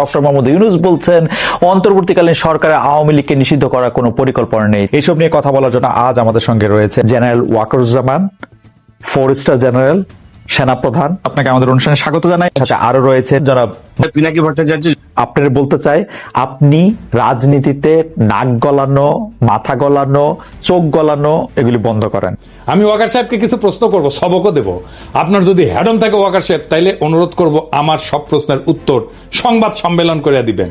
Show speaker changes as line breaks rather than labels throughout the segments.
Professor Mohammad Yunus বলছেন, অন্তর্বর্তীকালীন সরকারে আওয়ামী লীগকে নিষিদ্ধ করার কোনো পরিকল্পনা নেই।
এসব নিয়ে কথা বলার জন্য আজ আমাদের সঙ্গে রয়েছে
general Wakeruzzaman, four star general, সেনাপ্রধান।
আপনাকে আমাদের অনুষ্ঠানে স্বাগত জানাই।
আরও রয়েছে জনাব
পিনাকি ভট্টাচার্য
আপনার বলতে চাই আপনি রাজনীতিতে নাক গলানো মাথা গলানো চোখ গলানো এগুলি বন্ধ করেন।
আমি ওয়াকার সাহেবকে কিছু প্রশ্ন করব সবকও দেব। আপনার যদি হ্যাডম থাকে ওয়াকার সাহেব তাইলে অনুরোধ করব আমার সব প্রশ্নের উত্তর সংবাদ সম্মেলন করে দিবেন।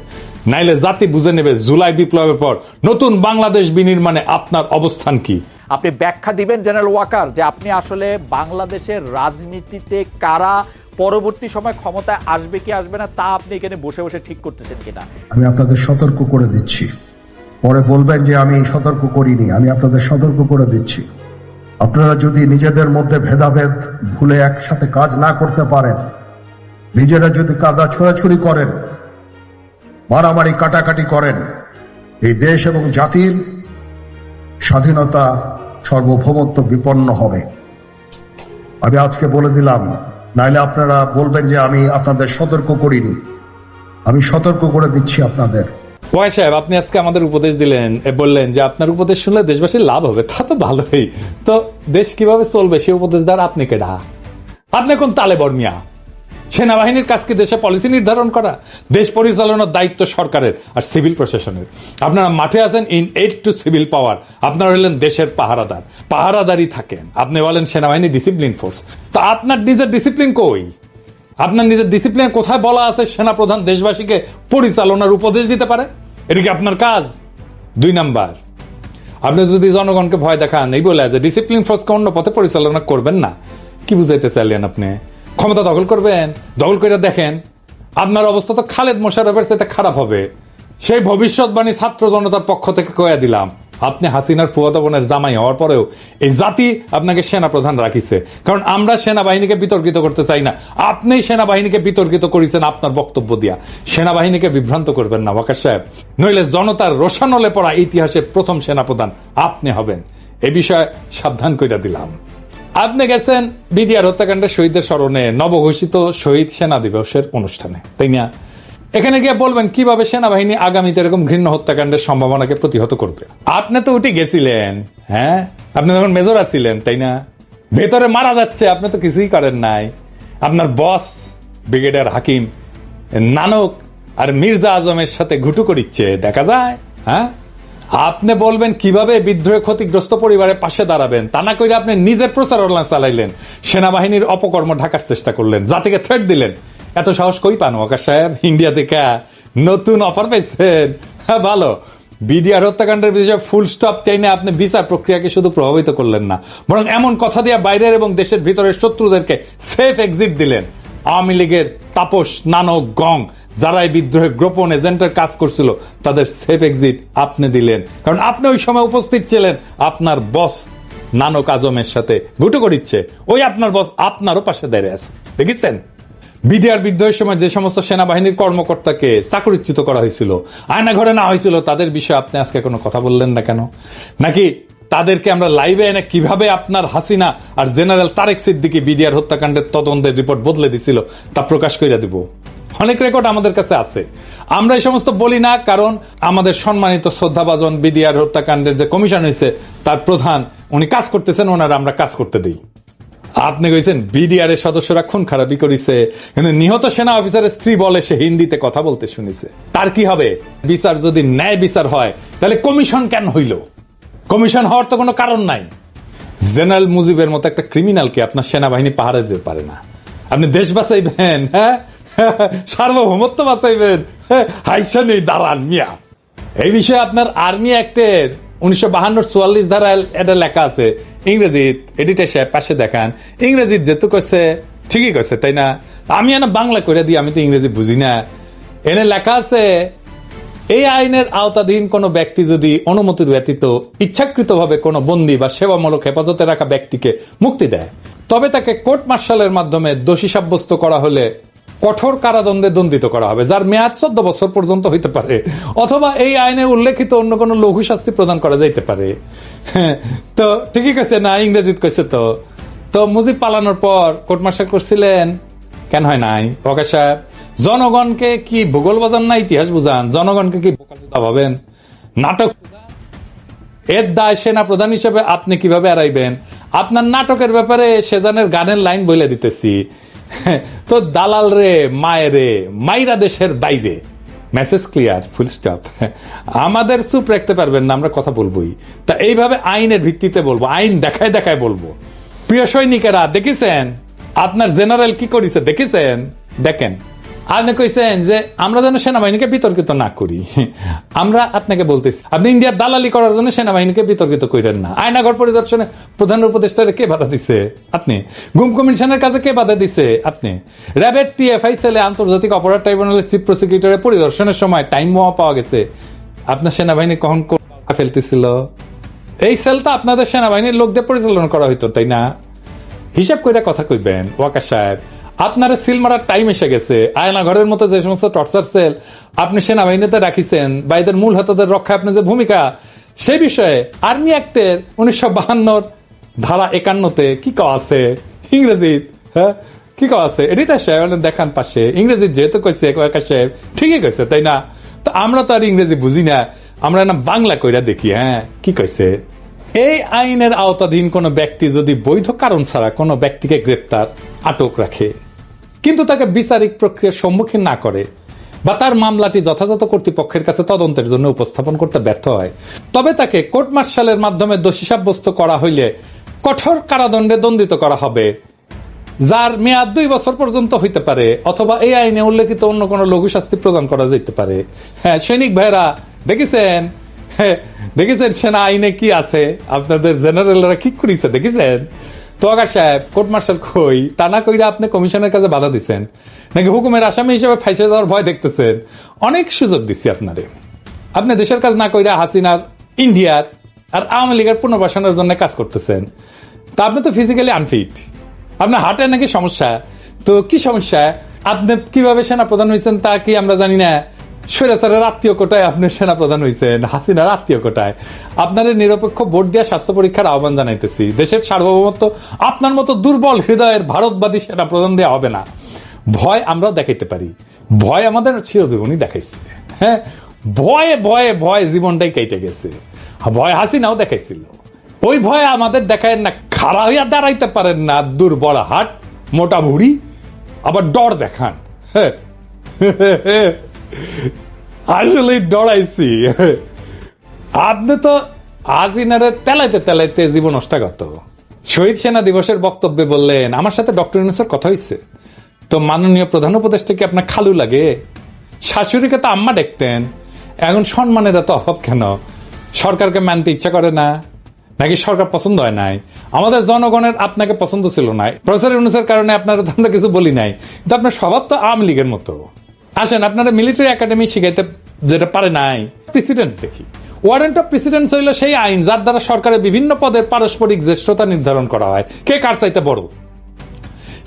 নাইলে জাতি বুঝে নেবে জুলাই বিপ্লবের পর নতুন বাংলাদেশ বিনির্মাণে আপনার অবস্থান কি।
আপনি ব্যাখ্যা দিবেন জেনারেল ওয়াকার যে আপনি আসলে বাংলাদেশের রাজনীতিতে কারা পরবর্তী সময় ক্ষমতায় আসবে কি আসবে না, তা আপনি এখানে বসে বসে ঠিক করতেছেন কিনা?
আমি আপনাদের সতর্ক করে দিচ্ছি। পরে বলবেন যে আমি সতর্ক করিনি, আমি আপনাদের সতর্ক করে দিচ্ছি। আপনারা যদি নিজেদের মধ্যে ভেদাভেদ ভুলে একসাথে কাজ না করতে পারেন, নিজেরা যদি কাদা ছোড়াছুড়ি করেন, মারামারি কাটাকাটি করেন, এই দেশ এবং জাতির স্বাধীনতা সর্বভৌমত্ব বিপন্ন হবে। আমি আজকে বলে দিলাম নাইলে আপনারা বলবেন যে আমি আপনাদের সতর্ক করিনি। আমি সতর্ক করে দিচ্ছি আপনাদের।
ওয়াই সাহেব, আপনি আজকে আমাদের উপদেশ দিলেন বললেন যে আপনার উপদেশ শুনলে দেশবাসীর লাভ হবে, তা তো ভালোই। তো দেশ কীভাবে চলবে সে উপদেশ দ্বারা আপনি কেডা? আপনি কোন তালেবর বর্মিয়া সেনাবাহিনীর কাজ কি দেশে পলিসি নির্ধারণ করা? দেশ পরিচালনার দায়িত্ব সরকারের আর সিভিল প্রশাসনের। আপনারা মাঠে আছেন in aid to civil power আপনারা হলেন দেশের পাহারাদার। পাহারাদারই থাকেন। আপনি বলেন সেনাবাহিনী ডিসিপ্লিন ফোর্স তা আপনার নিজের ডিসিপ্লিন কই? আপনার নিজের ডিসিপ্লিন কোথায় বলা আছে সেনাপ্রধান দেশবাসীকে পরিচালনার উপদেশ দিতে পারে? এটা কি আপনার কাজ? দুই নাম্বার। আপনি যদি জনগণকে ভয় দেখান, এই বলে যে ডিসিপ্লিন ফোর্সকে অন্য পথে পরিচালনা করবেন না। কি বুঝাইতে চাইলেন আপনি? ক্ষমতা দখল করবেন, দখল করে দেখেন, আপনার অবস্থা তো খালেদ মোশারফের সাথে খারাপ হবে। সেই ভবিষ্যৎবাণী ছাত্র জনতার পক্ষ থেকে কয়া দিলাম, আপনি হাসিনার ফুয়াদা বোনের জামাই হওয়ার পরেও এই জাতি আপনাকে সেনা প্রধান রাখিছে। কারণ আমরা সেনাবাহিনীকে বিতর্কিত করতে চাই না। আপনি সেনাবাহিনীকে বিতর্কিত করেছেন আপনার বক্তব্য দিয়া। সেনাবাহিনীকে বিভ্রান্ত করবেন না, ওয়াকার সাহেব। নইলে জনতার রোশানলে পড়া ইতিহাসের প্রথম সেনাপ্রধান আপনি হবেন। এ বিষয়ে সাবধান কইরা দিলাম। আপনি গেছেন বিডিআর হত্যাকাণ্ডের শহীদদের স্মরণে, নবঘোষিত শহীদ সেনা দিবসের অনুষ্ঠানে। তাই না? এখানে গিয়ে বলবেন, কীভাবে সেনাবাহিনী আগামীতে এরকম ঘৃণ্য হত্যাকাণ্ডের সম্ভাবনাকে প্রতিহত করবে? আপনি তো উঠে গেছিলেন হ্যাঁ? আপনি তখন মেজর আছিলেন, তাই না? ভেতরে মারা যাচ্ছে, আপনি তো কিছুই করেন নাই। আপনার বস, ব্রিগেডিয়ার হাকিম, নানক আর মির্জা আজমের সাথে ঘুটু করিচ্ছে দেখা যায় হ্যাঁ? আপনি বলবেন কীভাবে বিদ্রোহে ক্ষতিগ্রস্ত পরিবারের পাশে দাঁড়াবেন? তা না করে আপনি নিজে প্রচারণা চালাইলেন। সেনাবাহিনীর অপকর্ম ঢাকার চেষ্টা করলেন, জাতিকে থ্রেট দিলেন। এত সাহস কই পান, ওয়াকার সাহেব? ইন্ডিয়া থেকে নতুন অফার পাইছেন? হ্যাঁ ভালো। বিডিআর হত্যাকাণ্ডের বিষয়ে ফুল স্টপ টেনে আপনি বিচার প্রক্রিয়াকে শুধু প্রভাবিত করলেন না, বরং এমন কথা দিয়ে বাইরের এবং দেশের ভিতরের শত্রুদেরকে সেফ এক্সিট দিলেন। আওয়ামী লীগের তাপস নানক গং যারা এই বিদ্রোহে গোপন এজেন্টের কাজ করছিল, তাদের সেফ এক্সিট আপনি দিলেন। কারণ আপনি ওই সময় উপস্থিত ছিলেন, আপনার বস নানক আজমের সাথে গুটো করিচ্ছে। ওই আপনার বস আপনারও পাশে দাঁড়িয়ে আছে। দেখেছেন? বিডিআর বিদ্রোহের সময় যে সমস্ত সেনাবাহিনীর কর্মকর্তাকে চাকরিচ্যুত করা হয়েছিল আয়না ঘরে না হয়েছিল, তাদের বিষয়ে আপনি আজকে কোনো কথা বললেন না কেন? নাকি তাদেরকে আমরা লাইভে এনে কীভাবে আপনার হাসিনা আর জেনারেল তারেক সিদ্দিকি বিডিআর হত্যাকাণ্ডের তদন্তের রিপোর্ট বদলে দিছিল তা প্রকাশ করে দিব। অনেক রেকর্ড আমাদের কাছে আছে। আমরা এই সমস্ত বলি না, কারণ আমাদের সম্মানিত শ্রদ্ধাভাজন বিডিআর হত্যাকাণ্ডের যে কমিশন হয়েছে তার প্রধান উনি কাজ করতেছেন, ওনারা আমরা কাজ করতে দিই। আপনি কইছেন, বিডিআর এর সদস্যরা খুন খারাপি করিছে, কিন্তু নিহত সেনা অফিসারের স্ত্রী বলে সে হিন্দিতে কথা বলতে শুনিছে। তার কি হবে? বিচার যদি ন্যায় বিচার হয়, তাহলে কমিশন কেন হইল? কমিশন হওয়ার তো কোনো কারণ নাই। জেনারেল মুজিবের মতো একটা ক্রিমিনালকে আপনার সেনাবাহিনী পাহারা দিতে পারে না। আপনি দেশ বাঁচাইবেন হ্যাঁ? সার্বভৌমত্ব বাঁচাইবেন হ্যাঁ, হাইসা নেই দাঁড়ান মিয়া। এই বিষয়ে আপনার আর্মি অ্যাক্টের উনিশশো বাহান্ন চুয়াল্লিশ ধারা এটা লেখা আছে। ইংরেজিত এডিটার পাশে দেখান। ইংরেজিত যেহেতু কইছে ঠিকই কইছে তাই না? আমি এনে বাংলা করে দিই আমি তো ইংরেজি বুঝি না। এনে লেখা আছে এই আইনের আওতাধীন কোনো ব্যক্তি যদি অনুমতি ব্যতীত ইচ্ছাকৃতভাবে কোনো বন্দী বা সেবামূলক হেফাজতে রাখা ব্যক্তিকে মুক্তি দেয় তবে তাকে কোর্ট মার্শালের মাধ্যমে দোষী সাব্যস্ত করা হলে কঠোর কারাদণ্ডে দণ্ডিত করা হবে যার মেয়াদ চোদ্দ বছর পর্যন্ত হইতে পারে। অথবা এই আইনে উল্লেখিত অন্য কোনো লঘু শাস্তি প্রদান করা যাইতে পারে। হ্যাঁ, তো ঠিকই কইছে না ইংরেজিত কইছে তো। তো মুজিব পালানোর পর কোর্ট মার্শাল করছিলেন কেন হয় নাই? প্রকাশ সাহেব জনগণকে কি ভূগোল বাজান না ইতিহাস বুঝান জনগণকে কি বোকাচোদা ভাবেন? নাটক এর দায় সেনা প্রধান হিসেবে আপনি কীভাবে এড়াইবেন? আপনার নাটকের ব্যাপারে সেজানের গানের লাইন বলে দিতেছি। তো দালাল রে মায়ের মাইরা দেশের বাইরে। মেসেজ ক্লিয়ার ফুল স্টপ আমাদের চুপ রাখতে পারবেন না, আমরা কথা বলবোই। তা এইভাবে আইনের ভিত্তিতে বলব, আইন দেখায় দেখায় বলব। প্রিয় সৈনিকেরা, দেখেছেন? আপনার জেনারেল কি করেছে, দেখেছেন? দেখেন। আপনি কইছেন যে, আমরা যেন সেনাবাহিনীকে বিতর্কিত না করি। আমরা আপনাকে বলতেছি, আপনি ইন্ডিয়ার দালালি করার জন্য সেনাবাহিনীকে বিতর্কিত করেন না। আয়নাঘর পরিদর্শনে প্রধান উপদেষ্টারে কে বাধা দিছে? আপনি। গুম কমিশনের কাছে কে বাধা দিছে? আপনি। র্যাবের টিএফআই সেলে আন্তর্জাতিক অপরাধ ট্রাইব্যুনালের চিফ প্রসিকিউটরের পরিদর্শনের সময় টাইম বোমা পাওয়া গেছে। আপনার সেনাবাহিনী কখন ফেলতেছিল? এই সেলটা আপনাদের সেনাবাহিনীর লোকদের পরিচালনা করা হইতো, তাই না? হিসাব কইরা কথা কইবেন ওয়াকা সাহেব। আপনার সিল মারার টাইম এসে গেছে। আয়না ঘরের মতো যে সমস্ত টর্চার সেল আপনি সেনাবাহিনীতে রাখিছেন, বা এদের মূল হাতাদের রক্ষায় আপনার যে ভূমিকা সেই বিষয়ে আর্মি অ্যাক্টের উনিশশো বাহান্নর ধারা একান্নতে কি কওয়া আছে? ইংরেজি হ্যাঁ? কি কওয়া আছে? সাহেব দেখান পাশে। ইংরেজি যেহেতু কইছে ওয়াকা সাহেব ঠিকই কইছে, তাই না? তো আমরা তো আর ইংরেজি বুঝি না। আমরা না বাংলা কইরা দেখি হ্যাঁ? কি কইছে? এই আইনের আওতাধীন কোনো ব্যক্তি যদি বৈধ কারণ ছাড়া কোনো ব্যক্তিকে গ্রেপ্তার, আটক রাখে। কিন্তু তাকে বিচারিক প্রক্রিয়ার সম্মুখীন না করে বা তার মামলাটি যথাযথ কর্তৃপক্ষের কাছে তদন্তের জন্য উপস্থাপন করতে ব্যর্থ হয়। তবে তাকে কোর্ট মার্শালের মাধ্যমে দোষী সাব্যস্ত করা হইলে কঠোর কারাদণ্ডে দণ্ডিত করা হবে যার মেয়াদ দুই বছর পর্যন্ত হইতে পারে অথবা এই আইনে উল্লেখিত অন্য কোনো লঘু শাস্তি প্রদান করা যেতে পারে। হ্যাঁ সৈনিক ভাইরা দেখেছেন? হ্যাঁ, দেখেছেন সেনা আইনে কি আছে? আপনাদের জেনারেলরা কি করেছে দেখেছেন? তো আগা সাহেব, কোর্ট মার্শাল কই, তা না কইরা আপনি কমিশনের কাছে বাধা দিচ্ছেন নাকি হুকুমের আসামি হিসেবে ফাইসে যাওয়ার ভয় দেখতেছেন? অনেক সুযোগ দিচ্ছি আপনারে। আপনি দেশের কাজ না কইরা হাসিনার, ইন্ডিয়ার আর আওয়ামী লীগের পুনর্বাসনের জন্য কাজ করতেছেন। তা আপনি তো ফিজিক্যালি আনফিট আপনার হার্টে নাকি সমস্যা? তো কি সমস্যা? আপনি কীভাবে সেনা প্রধান হয়েছেন তা কি আমরা জানি না। স্বৈরাচারের আত্মীয় কোটায় আপনি সেনা প্রধান হয়েছেন হাসিনার আত্মীয় কোটায়। আপনাদের নিরপেক্ষ ভোট দেওয়া স্বাস্থ্য পরীক্ষার আহ্বান জানাইতেছি। দেশের সার্বভৌমত্ব আপনার মতো দুর্বল হৃদয়ের ভারতবাদী সেনা প্রধান দেওয়া হবে না। ভয় আমরাও দেখাইতে পারি। ভয় আমাদের চিরজীবনই দেখাইছে। হ্যাঁ? ভয়ে ভয়ে, ভয় জীবনটাই কেটে গেছে। ভয় হাসিনাও দেখাইছিল। ওই ভয়ে আমাদের দেখায় না, খাড়া হইয়া দাঁড়াইতে পারেন না, দুর্বল হাট, মোটা ভুড়ি, আবার ডর দেখান। হ্যাঁ। আসলে ডরাইছি। আপনি তো আজিনারে তেলাইতে তেলাইতে জীবন অষ্টাগত শহীদ সেনা দিবসের বক্তব্যে বললেন, আমার সাথে ডক্টর ইউনুসের কথা হয়েছে তো মাননীয় প্রধান উপদেষ্টা কি আপনার খালু লাগে? শাশুড়িকে তো আম্মা দেখতেন। এখন সম্মানের এত অভাব কেন? সরকারকে মানতে ইচ্ছা করে না। নাকি সরকার পছন্দ হয় নাই? আমাদের জনগণের আপনাকে পছন্দ ছিল না। প্রফেসর ইউনুসের কারণে আপনার কিছু বলি নাই। কিন্তু আপনার স্বভাব তো আওয়ামী লীগের মতো। আসেন, আপনারা মিলিটারি একাডেমি শিখাইতে যেটা পারে নাই প্রেসিডেন্ট দেখি। ওয়ারেন্ট অফ প্রেসিডেন্স হইল সেই আইন, যার দ্বারা সরকারের বিভিন্ন পদের পারস্পরিক জ্যেষ্ঠতা নির্ধারণ করা হয়। কে কার চাইতে বড়?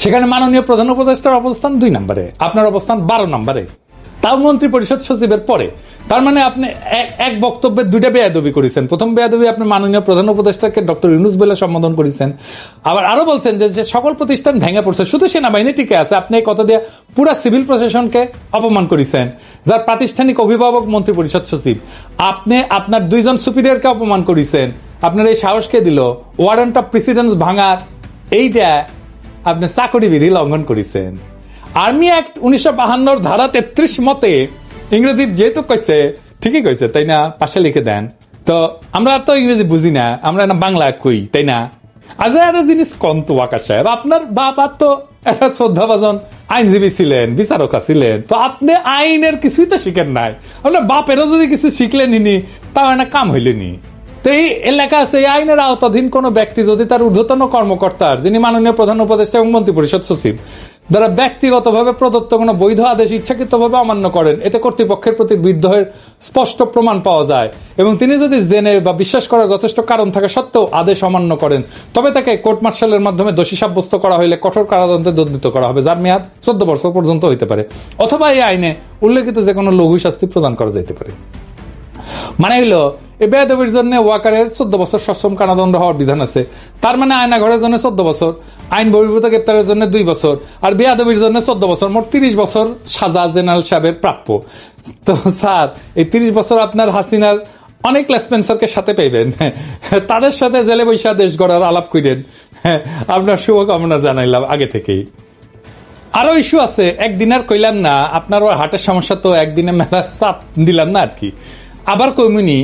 সেখানে মাননীয় প্রধান উপদেষ্টার অবস্থান দুই নম্বরে, আপনার অবস্থান বারো নম্বরে। তাও মন্ত্রী পরিষদ সচিবের পরে। তার মানে আপনি এক- বক্তব্যে দুইটা বেয়াদবি করেছেন। প্রথম বেয়াদবি আপনি মাননীয় প্রধান উপদেষ্টাকে ডক্টর ইউনুস বলে সম্বোধন করেছেন। আবার আরও বলছেন যে সকল প্রতিষ্ঠান ভেঙে পড়ছে, শুধু সেনাবাহিনী টিকে আছে, আপনি এই কথা দিয়ে পুরা সিভিল প্রশাসনকে অপমান করেছেন, যার প্রাতিষ্ঠানিক অভিভাবক মন্ত্রী পরিষদ সচিব। আপনি আপনার দুইজন সুপিরিয়রকে অপমান করেছেন। আপনার এই সাহসকে দিল? ওয়ারেন্ট অফ প্রেসিডেন্স ভাঙার এইটা আপনি চাকরি বিধি লঙ্ঘন করেছেন। আর্মি অ্যাক্ট উনিশশো বাহান্নর ধারা তেত্রিশ মতে ইংরেজি যেহেতু কইছে, ঠিকই কইছে, তাই না? পাশে লিখে দেন। তো আমরা তো ইংরেজি বুঝি না, আমরা না বাংলা কই, তাই না? আজ একটা জিনিস কন্ত আকাশ সাহেব? আপনার বাবা তো একটা শ্রদ্ধাভাজন আইনজীবী ছিলেন, বিচারকা ছিলেন তো আপনি আইনের কিছুই তো শিখেন নাই। আপনার বাপেরও যদি কিছু শিখলেন নি তাও একটা কাম হইলেনি। তো এই এলাকা আছে, এই আইনের আওতাধীন কোন ব্যক্তি যদি তার ঊর্ধ্বতন কর্মকর্তার, যিনি মাননীয় প্রধান উপদেষ্টা এবং মন্ত্রী পরিষদ সচিব যারা ব্যক্তিগতভাবে প্রদত্ত কোনো বৈধ আদেশ ইচ্ছাকৃতভাবে অমান্য করেন, এতে কর্তৃপক্ষের প্রতি বিদ্রোহের স্পষ্ট প্রমাণ পাওয়া যায়। এবং তিনি যদি জেনে বা বিশ্বাস করার যথেষ্ট কারণ থাকে সত্ত্বেও আদেশ অমান্য করেন, তবে তাকে কোর্ট মার্শালের মাধ্যমে দোষী সাব্যস্ত করা হলে কঠোর কারাদণ্ডে দণ্ডিত করা হবে, যার মেয়াদ চোদ্দ বছর পর্যন্ত হইতে পারে। অথবা এই আইনে উল্লেখিত যে কোনো লঘু শাস্তি প্রদান করা যেতে পারে। মানে হইল, এই বেয়াদবির জন্য ওয়াকারের চোদ্দ বছর সশ্রম কারাদণ্ড হওয়ার বিধান আছে। তার মানে আয়না ঘরের জন্য চোদ্দ বছর, আইন বহির্ভূত গ্রেপ্তারের জন্য দুই বছর, আর বেয়াদবির জন্য চোদ্দ বছর, মোট তিরিশ বছর সাজা জেনারেল সাহেবের প্রাপ্য। তো স্যার, এই তিরিশ বছর আপনার হাসিনার অনেক লেসপেন্সারকে সাথে পাইবেন। তাদের সাথে জেলে বৈশা দেশ গড়ার আলাপ করেন আপনার শুভকামনা জানাইলাম আগে থেকেই। আরও ইস্যু আছে, একদিন আর কইলাম না, আপনার হার্টের সমস্যা তো একদিনে মেলা চাপ দিলাম না আর কি। আবার কইমুনি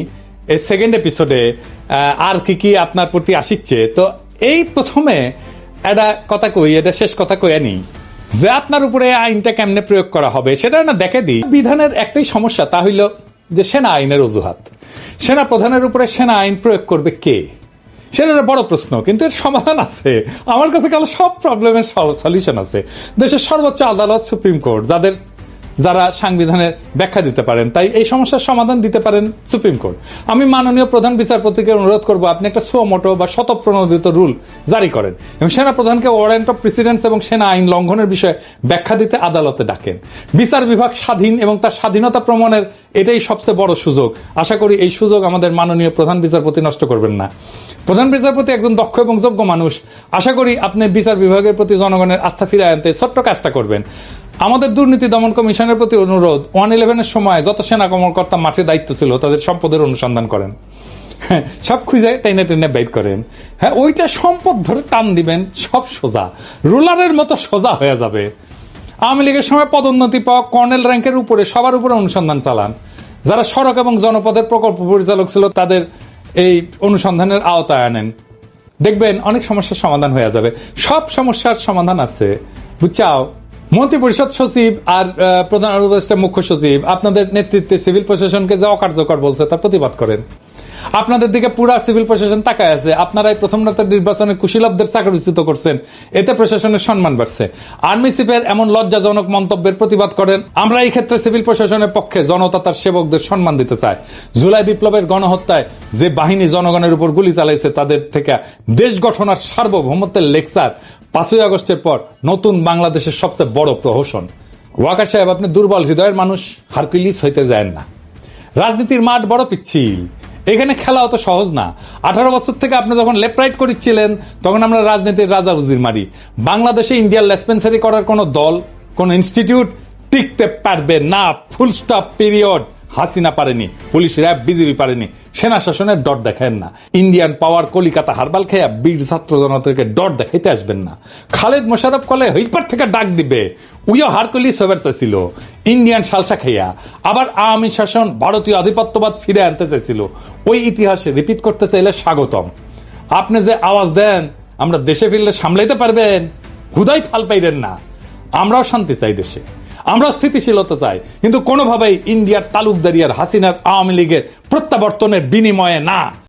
এই সেকেন্ড এপিসোডে আর কি কি আপনার প্রতি আসিচ্ছে? তো এই প্রথমে একটা কথা কই, এটা শেষ কথা কইয়া নি যে আপনার উপরে আইনটা কেমনে প্রয়োগ করা হবে, সেটা না দেখে দিই। বিধানের একটাই সমস্যা তা হইল যে সেনা আইনের অজুহাত। সেনা প্রধানের উপরে সেনা আইন প্রয়োগ করবে কে? সেটা একটা বড় প্রশ্ন, কিন্তু এর সমাধান আছে। আমার কাছে কাল সব প্রবলেমের সলিউশন আছে। দেশের সর্বোচ্চ আদালত সুপ্রিম কোর্ট যাদের যারা সাংবিধানের ব্যাখ্যা দিতে পারেন, তাই এই সমস্যার সমাধান দিতে পারেন সুপ্রিম কোর্ট। আমি মাননীয় প্রধান বিচারপতিকে অনুরোধ করব, আপনি একটা সুমোটো বা শতপ্রণোদিত রুল জারি করেন এবং সেনা প্রধানকে ওয়ারেন্ট অফ প্রেসিডেন্স এবং সেনা আইন লঙ্ঘনের বিষয়ে ব্যাখ্যা দিতে আদালতে ডাকেন। বিচার বিভাগ স্বাধীন এবং তার স্বাধীনতা প্রমাণের এটাই সবচেয়ে বড় সুযোগ। আশা করি এই সুযোগ আমাদের মাননীয় প্রধান বিচারপতি নষ্ট করবেন না। প্রধান বিচারপতি একজন দক্ষ এবং যোগ্য মানুষ। আশা করি আপনি বিচার বিভাগের প্রতি জনগণের আস্থা ফিরে আনতে ছোট্ট কাজটা করবেন। আমাদের দুর্নীতি দমন কমিশনের প্রতি অনুরোধ। ওয়ান ইলেভেনের সময় যত সেনা কর্মকর্তা মাঠে দায়িত্ব ছিল তাদের সম্পদের অনুসন্ধান করেন। হ্যাঁ, সব খুঁজে টেনে টেনে বের করেন। হ্যাঁ ওইটা সম্পদ ধরে টান দিবেন সব সোজা। রুলারের মতো সোজা হয়ে যাবে। আওয়ামী লীগের সময় পদোন্নতি পাওয়া কর্নেল র্যাঙ্কের উপরে সবার উপরে অনুসন্ধান চালান। যারা সড়ক এবং জনপদের প্রকল্প পরিচালক ছিল তাদের এই অনুসন্ধানের আওতায় আনেন। দেখবেন অনেক সমস্যার সমাধান হয়ে যাবে। সব সমস্যার সমাধান আছে। বুঝছাও মন্ত্রী পরিষদ সচিব আর প্রধান উপদেষ্টা মুখ্য সচিব, আপনাদের নেতৃত্বে সিভিল প্রশাসনকে যা অকার্যকর বলছে তার প্রতিবাদ করেন। আপনাদের দিকে পুরা সিভিল প্রশাসন তাকায় আছে। আপনারা এই প্রথম রাতের নির্বাচনে কুশীলবদের চাকরিচ্যুত করছেন। এতে প্রশাসনের সম্মান বাড়ছে। আর্মি চিফের এমন লজ্জাজনক মন্তব্যের প্রতিবাদ করেন, আমরা এই ক্ষেত্রে সিভিল প্রশাসনের পক্ষে জনতা তার সেবকদের সম্মান দিতে চায়। জুলাই বিপ্লবের গণহত্যায় যে বাহিনী জনগণের উপর গুলি চালাইছে, তাদের থেকে দেশ গঠনার সার্বভৌমত্বের লেকচার পাঁচই আগস্টের পর নতুন বাংলাদেশের সবচেয়ে বড় প্রহসন। ওয়াকার সাহেব, আপনি দুর্বল হৃদয়ের মানুষ, হারকুলিস হইতে যায় না। রাজনীতির মাঠ বড় পিচ্ছিল। এখানে খেলা অত সহজ না। আঠারো বছর থেকে আপনি যখন লেফট রাইট করেছিলেন তখন আমরা রাজনীতির রাজা উজির মারি। বাংলাদেশে ইন্ডিয়ার লেসপেন্সারি করার কোনো দল, কোন ইনস্টিটিউট টিকতে পারবে না। ফুল স্টপ পিরিয়ড হাসিনা পারেনি, পুলিশ র্যাব বিজেপি পারেনি। সেনা শাসনের ডট দেখেন না। ইন্ডিয়ান পাওয়ার কলিকাতা হারবাল খেয়া বীর ছাত্র জনতাকে ডট দেখাইতে আসবেন না। খালেদ মোশারফ কলে হইপার থেকে ডাক দিবে উইও হারকলি সবের চাইছিল। ইন্ডিয়ান সালসা খাইয়া আবার আওয়ামী শাসন ভারতীয় আধিপত্যবাদ ফিরে আনতে চাইছিল। ওই ইতিহাসে রিপিট করতে চাইলে স্বাগতম। আপনি যে আওয়াজ দেন, আমরা দেশে ফিরলে সামলাইতে পারবেন। হুদাই ফাল পাইলেন না। আমরাও শান্তি চাই দেশে। আমরা স্থিতিশীলতা চাই। কিন্তু কোনোভাবেই ইন্ডিয়ার তালুকদারিয়ার হাসিনার আওয়ামী লীগের প্রত্যাবর্তনের বিনিময়ে না।